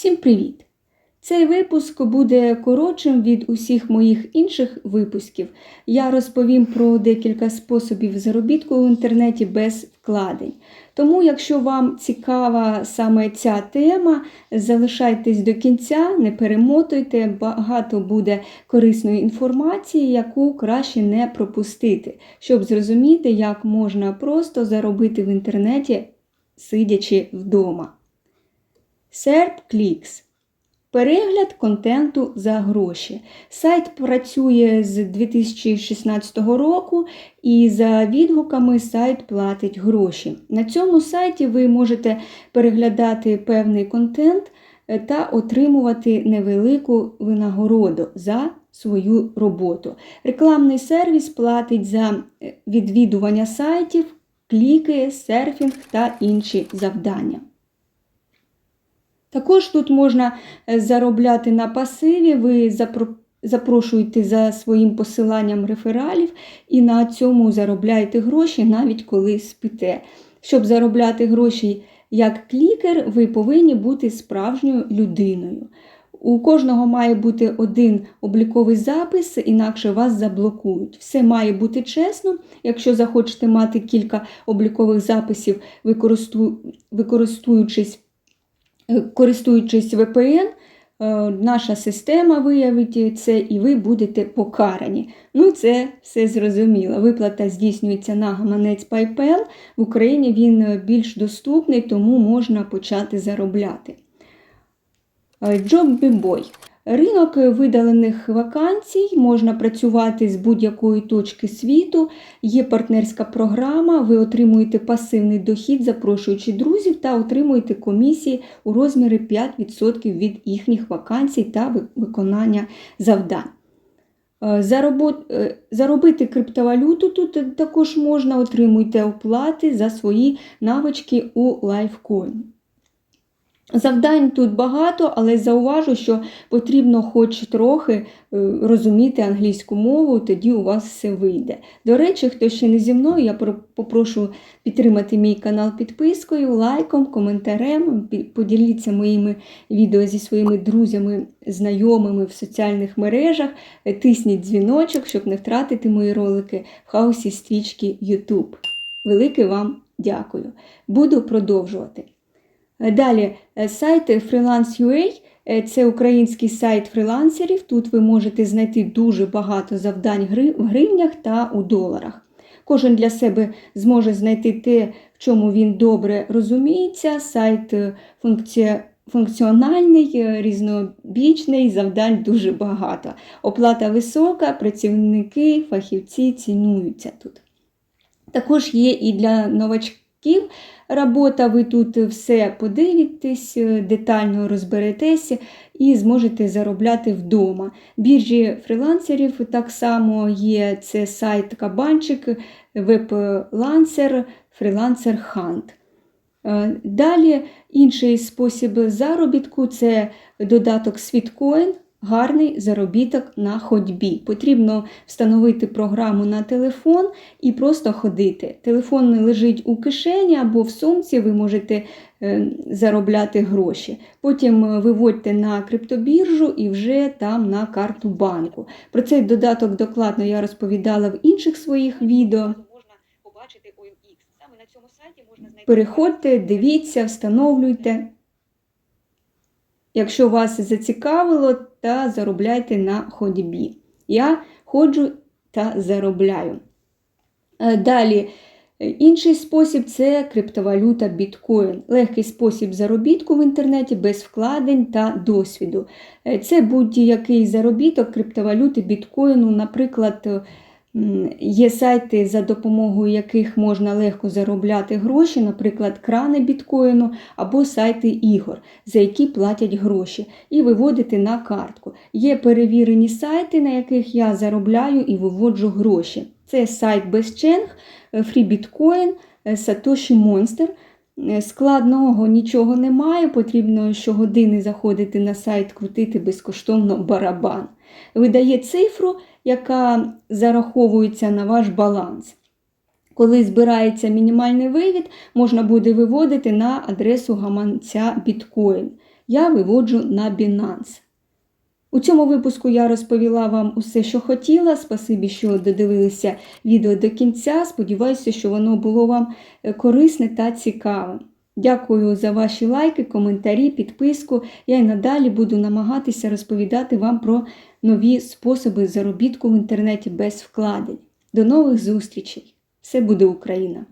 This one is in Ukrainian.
Всім привіт! Цей випуск буде коротшим від усіх моїх інших випусків. Я розповім про декілька способів заробітку в інтернеті без вкладень. Тому, якщо вам цікава саме ця тема, залишайтесь до кінця, не перемотуйте, багато буде корисної інформації, яку краще не пропустити, щоб зрозуміти, як можна просто заробити в інтернеті, сидячи вдома. SERP Перегляд контенту за гроші. Сайт працює з 2016 року і за відгуками сайт платить гроші. На цьому сайті ви можете переглядати певний контент е, та отримувати невелику винагороду за свою роботу. Рекламний сервіс платить за е, відвідування сайтів, кліки, серфінг та інші завдання. Також тут можна е, заробляти на пасиві, ви запрошуєте за своїм посиланням рефералів і на цьому заробляєте гроші навіть коли спите. Щоб заробляти гроші як клікер, ви повинні бути справжньою людиною. У кожного має бути один обліковий запис, інакше вас заблокують. Все має бути чесно. Якщо захочете мати кілька облікових записів, використовуючись користуючись VPN, е, наша система виявить це і ви будете покарані. Ну, це все зрозуміло. Виплата здійснюється на гаманець PayPal. В Україні він більш доступний, тому можна почати заробляти. Job Ринок видалених вакансій, можна працювати з будь-якої точки світу, є партнерська програма, ви отримуєте пасивний дохід, запрошуючи друзів, та отримуєте комісії у розмірі 5% від їхніх вакансій та виконання завдань. Е, е, заробити криптовалюту тут також можна, отримуйте оплати за свої навички у Lifecoin. Завдань тут багато, але зауважу, що потрібно хоч трохи е, розуміти англійську мову, тоді у вас все вийде. До речі, хто ще не зі мною, я попрошу підтримати мій канал підпискою, лайком, коментарем. Поділіться моїми відео зі своїми друзями, знайомими в соціальних мережах. Е, тисніть дзвіночок, щоб не втратити мої ролики в хаосі стрічки YouTube. Велике вам дякую. Буду продовжувати. Далі е, сайт Freelance.ua е, це український сайт фрілансерів. Тут ви можете знайти дуже багато завдань в гривнях та у доларах. Кожен для себе зможе знайти те, в чому він добре розуміється. Сайт е. Функціональний, різнобічний, завдань дуже багато. Оплата висока, працівники, фахівці цінуються тут. Також є і для новачків робота, ви тут все подивитесь, детально розберетеся і зможете заробляти вдома. Біржі фрілансерів так само є це сайт Кабанчик, веб-лансер, фрілансер Хант. Далі інший спосіб заробітку це додаток Світкоін гарний заробіток на ходьбі. Потрібно встановити програму на телефон і просто ходити. Телефон лежить у кишені або в сумці, ви можете е, заробляти гроші. Потім е, виводьте на криптобіржу і вже там на карту банку. Про цей додаток докладно я розповідала в інших своїх відео. Переходьте, дивіться, встановлюйте. Якщо вас зацікавило, та заробляйте на ходьбі. Я ходжу та заробляю. Е, далі, інший спосіб це криптовалюта біткоін. Легкий спосіб заробітку в інтернеті без вкладень та досвіду. Е, це будь-який заробіток криптовалюти біткоїну, наприклад, Є сайти, за допомогою яких можна легко заробляти гроші, наприклад, крани біткоїну або сайти ігор, за які платять гроші, і виводити на картку. Є перевірені сайти, на яких я заробляю і виводжу гроші. Це сайт BestChange, FreeBitcoin, Satoshi Monster. Складного нічого немає, потрібно щогодини заходити на сайт, крутити безкоштовно барабан. Видає цифру яка зараховується на ваш баланс. Коли збирається мінімальний вивід, можна буде виводити на адресу гаманця біткоін. я виводжу на Binance. У цьому випуску я розповіла вам усе, що хотіла. Спасибі, що додивилися відео до кінця. Сподіваюся, що воно було вам е, корисне та цікаве. Дякую за ваші лайки, коментарі, підписку. Я й надалі буду намагатися розповідати вам про нові способи заробітку в інтернеті без вкладень. До нових зустрічей! Все буде Україна!